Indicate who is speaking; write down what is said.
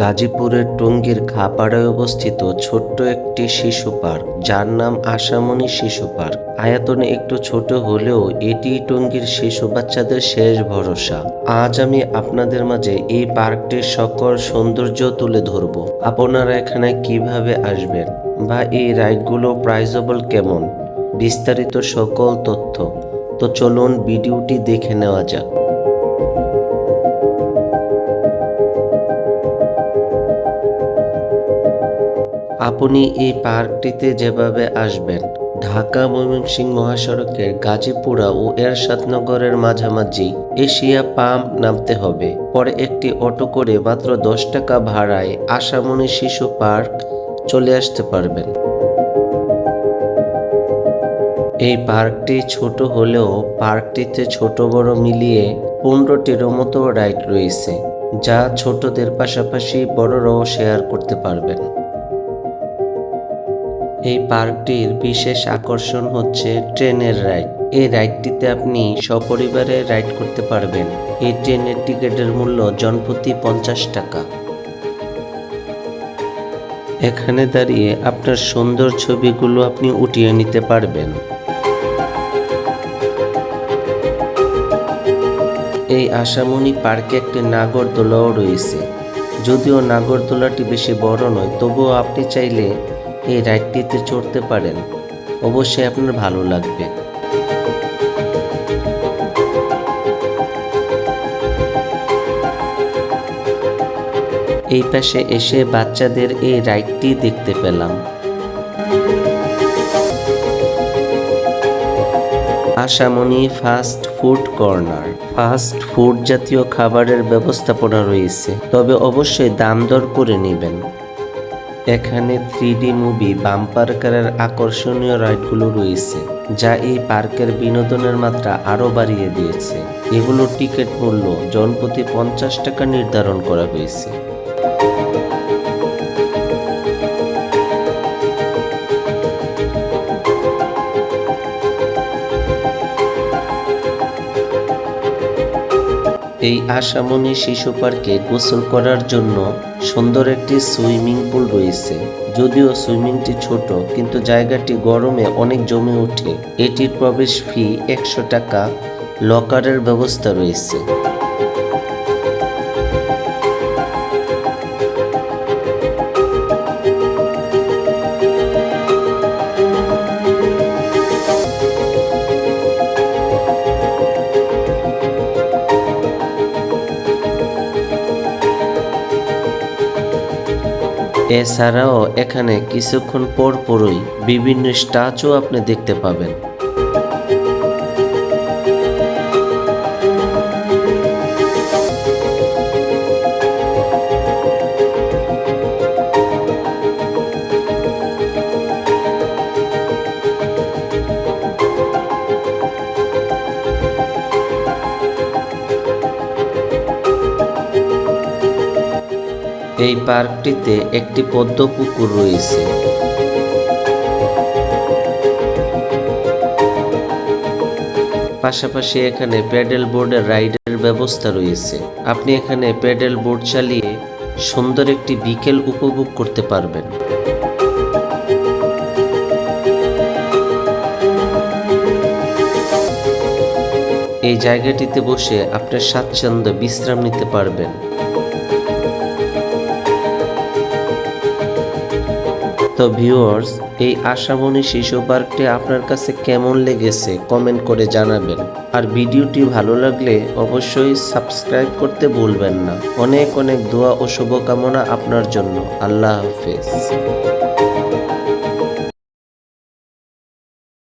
Speaker 1: গাজীপুরের টঙ্গীর খাপাড়ায় অবস্থিত ছোট্ট একটি শিশু পার্ক, যার নাম আশামণি শিশু পার্ক। আয়তনে একটু ছোট হলেও এটি টঙ্গীর শিশু বাচ্চাদের শেষ ভরসা। আজ আমি আপনাদের মাঝে এই পার্কটির সকল সৌন্দর্য তুলে ধরব। আপনারা এখানে কীভাবে আসবেন বা এই রাইডগুলো প্রাইজেবল কেমন? বিস্তারিত সকল তথ্য। তো চলুন ভিডিওটি দেখে নেওয়া যাক। আপনি এই পার্কটিতে যেভাবে আসবেন, ঢাকা ময়মনসিংহ মহাসড়কের গাজীপুরা ও এরশাদনগরের মাঝামাঝি এশিয়া পাম্প নামতে হবে। পরে একটি অটো করে মাত্র দশ টাকা ভাড়ায় আশামণি শিশু পার্ক চলে আসতে পারবেন। এই পার্কটি ছোট হলেও পার্কটিতে ছোট বড় মিলিয়ে পনেরোটির মতো রাইড রয়েছে, যা ছোটদের পাশাপাশি বড়রাও শেয়ার করতে পারবেন। এই পার্কটির বিশেষ আকর্ষণ হচ্ছে ট্রেনের রাইড। এই রাইডটিতে আপনি সপরিবারে রাইড করতে পারবেন। এই ট্রেনের টিকিটের মূল্য জনপ্রতি পঞ্চাশ টাকা। এখানে দাঁড়িয়ে আপনার সুন্দর ছবিগুলো আপনি উঠিয়ে নিতে পারবেন। এই আশামণি পার্কে একটি নাগরদোলাও রয়েছে। যদিও নাগরদোলাটি বেশি বড় নয়, তবুও আপনি চাইলে এই রাইডটিতে চড়তে পারেন। অবশ্যই আপনার ভালো লাগবে। এই পাশে এসে বাচ্চাদের এই রাইডটি দেখতে পেলাম। Ashamoni fast food corner. Fast food জাতীয় খাবারের ব্যবস্থাপনা রয়েছে। তবে অবশ্যই দাম দর করে নেবেন। এখানে থ্রি মুভি বাম্পার কারের আকর্ষণীয় রাইডগুলো রয়েছে, যা এই পার্কের বিনোদনের মাত্রা আরও বাড়িয়ে দিয়েছে। এগুলোর টিকিট মূল্য জনপ্রতি পঞ্চাশ টাকা নির্ধারণ করা হয়েছে। এই আশামণি শিশু পার্কে গোসল করার জন্য সুন্দর একটি সুইমিং পুল রয়েছে। যদিও সুইমিংটি ছোট, কিন্তু জায়গাটি গরমে অনেক জমে ওঠে। এটির প্রবেশ ফি একশো টাকা। লকারের ব্যবস্থা রয়েছে। এছাড়াও এখানে কিছুক্ষণ পরপরই বিভিন্ন স্ট্যাচু আপনি দেখতে পাবেন। এই পার্কটিতে একটি পদ্ম পুকুর রয়েছে। পাশাপাশি এখানে প্যাডেল বোর্ডের রাইডের ব্যবস্থা রয়েছে। আপনি এখানে প্যাডেল বোর্ড চালিয়ে সুন্দর একটি বিকেল উপভোগ করতে পারবেন। এই জায়গাটিতে বসে আপনার স্বাচ্ছন্দ্য বিশ্রাম নিতে পারবেন। তো ভিউয়ার্স এই আশাবনি শিশু পার্কটি আপনার কাছে কেমন লেগেছে কমেন্ট করে জানাবেন। আর ভিডিওটি ভালো লাগলে অবশ্যই সাবস্ক্রাইব করতে ভুলবেন না। অনেক অনেক দোয়া ও শুভকামনা আপনার জন্য। আল্লাহ হাফেজ।